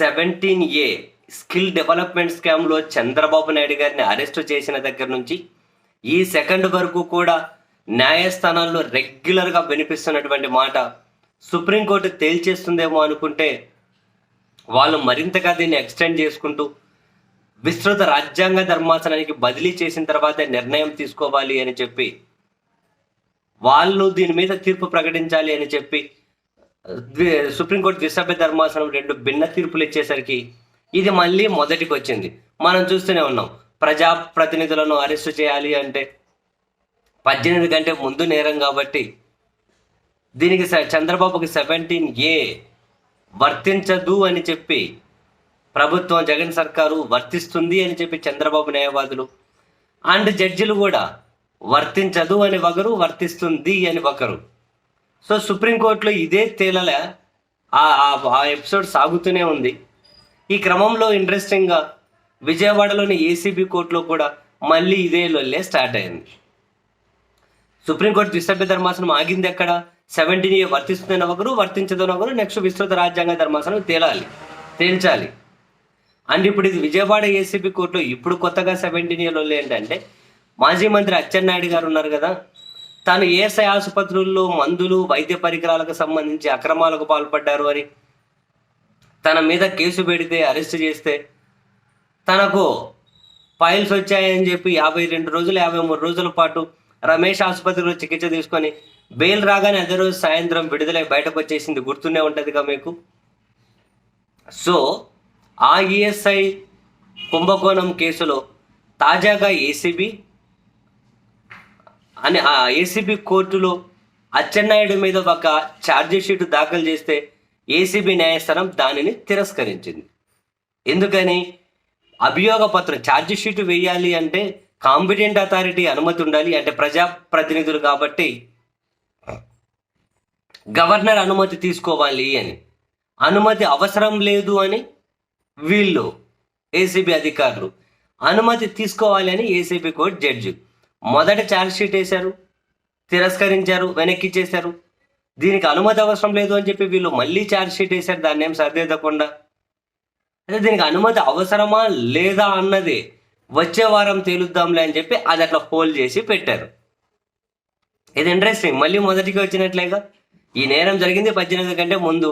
Seventeen A skill development స్కామ్లో చంద్రబాబు నాయుడు గారిని arrest చేసిన దగ్గర నుంచి ఈ సెకండ్ వరకు కూడా న్యాయస్థానాల్లో రెగ్యులర్గా వినిపిస్తున్నటువంటి మాట సుప్రీంకోర్టు తేల్చేస్తుందేమో అనుకుంటే వాళ్ళు మరింతగా దీన్ని ఎక్స్టెండ్ చేసుకుంటూ విస్తృత రాజ్యాంగ ధర్మాసనానికి బదిలీ చేసిన తర్వాతే నిర్ణయం తీసుకోవాలి అని చెప్పి వాళ్ళు దీని మీద తీర్పు ప్రకటించాలి అని చెప్పి సుప్రీంకోర్టు ద్విసభ్య ధర్మాసనం రెండు భిన్న తీర్పులు ఇచ్చేసరికి ఇది మళ్ళీ మొదటికి వచ్చింది మనం చూస్తూనే ఉన్నాం. ప్రజా ప్రతినిధులను అరెస్టు చేయాలి అంటే పద్దెనిమిది గంటే ముందు నేరం కాబట్టి దీనికి స- చంద్రబాబుకి సెవెంటీన్ ఏ వర్తించదు అని చెప్పి ప్రభుత్వం జగన్ సర్కారు వర్తిస్తుంది అని చెప్పి చంద్రబాబు న్యాయవాదులు అండ్ జడ్జిలు కూడా వర్తించదు అని ఒకరు వర్తిస్తుంది అని ఒకరు సో సుప్రీంకోర్టులో ఇదే తేలలే. ఆ ఆ- ఆ ఎపిసోడ్ సాగుతూనే ఉంది. ఈ క్రమంలో ఇంట్రెస్టింగ్గా విజయవాడలోని ఏసీబీ కోర్టులో కూడా మళ్ళీ ఇదే లొల్లే స్టార్ట్ అయింది. సుప్రీంకోర్టు ద్విసభ్య ధర్మాసనం ఆగింది ఎక్కడ? సెవెంటీన్ ఏ వర్తిస్తుందని ఒకరు వర్తించదని ఒకరు నెక్స్ట్ విస్తృత రాజ్యాంగ ధర్మాసనం తేలాలి తేల్చాలి. అండ్ ఇప్పుడు ఇది విజయవాడ ఏసీబీ కోర్టులో ఇప్పుడు కొత్తగా సెవెంటీన్ ఏలో ఏంటంటే మాజీ మంత్రి అచ్చెన్నాయుడు గారు ఉన్నారు కదా తాను ఏఎస్ఐ ఆసుపత్రుల్లో మందులు వైద్య పరికరాలకు సంబంధించి అక్రమాలకు పాల్పడ్డారు అని? తన మీద కేసు పెడితే అరెస్ట్ చేస్తే తనకు ఫైల్స్ వచ్చాయని చెప్పి యాభై రెండు రోజులు యాభై మూడు రోజుల పాటు రమేష్ ఆసుపత్రిలో చికిత్స తీసుకొని బెయిల్ రాగానే అదే రోజు సాయంత్రం విడుదలై బయటకు వచ్చేసింది. గుర్తునే ఉంటుందిగా మీకు? సో ఆ ఈఎస్ఐ కుంభకోణం కేసులో తాజాగా ఏసీబీ అని ఆ ఏసీబీ కోర్టులో అచ్చెన్నాయుడు మీద ఒక ఛార్జ్ షీట్ దాఖలు చేస్తే ఏసీబీ న్యాయస్థానం దానిని తిరస్కరించింది. ఎందుకని? అభియోగ పత్రం ఛార్జ్ షీట్ వేయాలి అంటే కాంపిటెంట్ అథారిటీ అనుమతి ఉండాలి. అంటే ప్రజా ప్రతినిధులు కాబట్టి గవర్నర్ అనుమతి తీసుకోవాలి అని. అనుమతి అవసరం లేదు అని వీళ్ళు ఏసీబీ అధికారులు. అనుమతి తీసుకోవాలి అని ఏసీబీ కోర్టు జడ్జి మొదట ఛార్జ్ షీట్ వేశారు తిరస్కరించారు వెనక్కి ఇచ్చేశారు దీనికి అనుమతి అవసరం లేదు అని చెప్పి వీళ్ళు మళ్ళీ ఛార్జ్ షీట్ వేశారు. దాన్ని ఏం సర్దేదకుండా అదే దీనికి అనుమతి అవసరమా లేదా అన్నది వచ్చే వారం తేలుద్దాంలే అని చెప్పి అది అట్లా హోల్డ్ చేసి పెట్టారు. ఇది ఇంట్రెస్టింగ్ మళ్ళీ మొదటికి వచ్చినట్లేగా ఈ నేరం జరిగింది పద్దెనిమిది కంటే ముందు.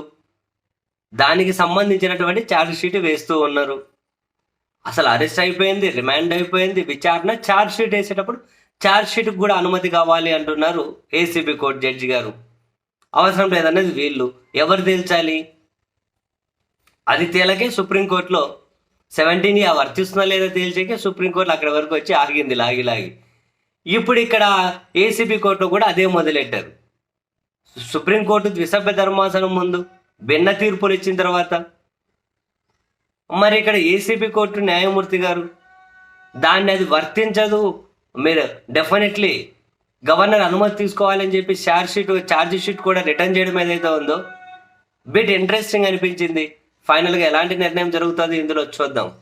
దానికి సంబంధించినటువంటి ఛార్జ్ షీట్ వేస్తూ ఉన్నారు. అసలు అరెస్ట్ అయిపోయింది రిమాండ్ అయిపోయింది విచారణ ఛార్జ్ షీట్ వేసేటప్పుడు ఛార్జ్షీట్కి కూడా అనుమతి కావాలి అంటున్నారు ఏసీబీ కోర్టు జడ్జి గారు. అవసరం లేదన్నది వీళ్ళు. ఎవరు తేల్చాలి? అది తేలకే సుప్రీంకోర్టులో సెవెంటీన్ ఆ వర్తిస్తుందా లేదా తేల్చేకే సుప్రీంకోర్టులో అక్కడి వరకు వచ్చి ఆగింది లాగి లాగి. ఇప్పుడు ఇక్కడ ఏసీబీ కోర్టులో కూడా అదే మొదలెట్టారు. సుప్రీంకోర్టు ద్విసభ్య ధర్మాసనం ముందు భిన్న తీర్పులు ఇచ్చిన తర్వాత. మరి ఇక్కడ ఏసీబీ కోర్టు న్యాయమూర్తి గారు దాన్ని అది వర్తించదు మీరు డెఫినెట్లీ గవర్నర్ అనుమతి తీసుకోవాలని చెప్పి ఛార్జ్ షీట్ ఛార్జ్ షీట్ కూడా రిటర్న్ చేయడం ఏదైతే ఉందో బిట్ ఇంట్రెస్టింగ్ అనిపించింది. ఫైనల్గా ఎలాంటి నిర్ణయం జరుగుతుంది? ఇందులో చూద్దాం.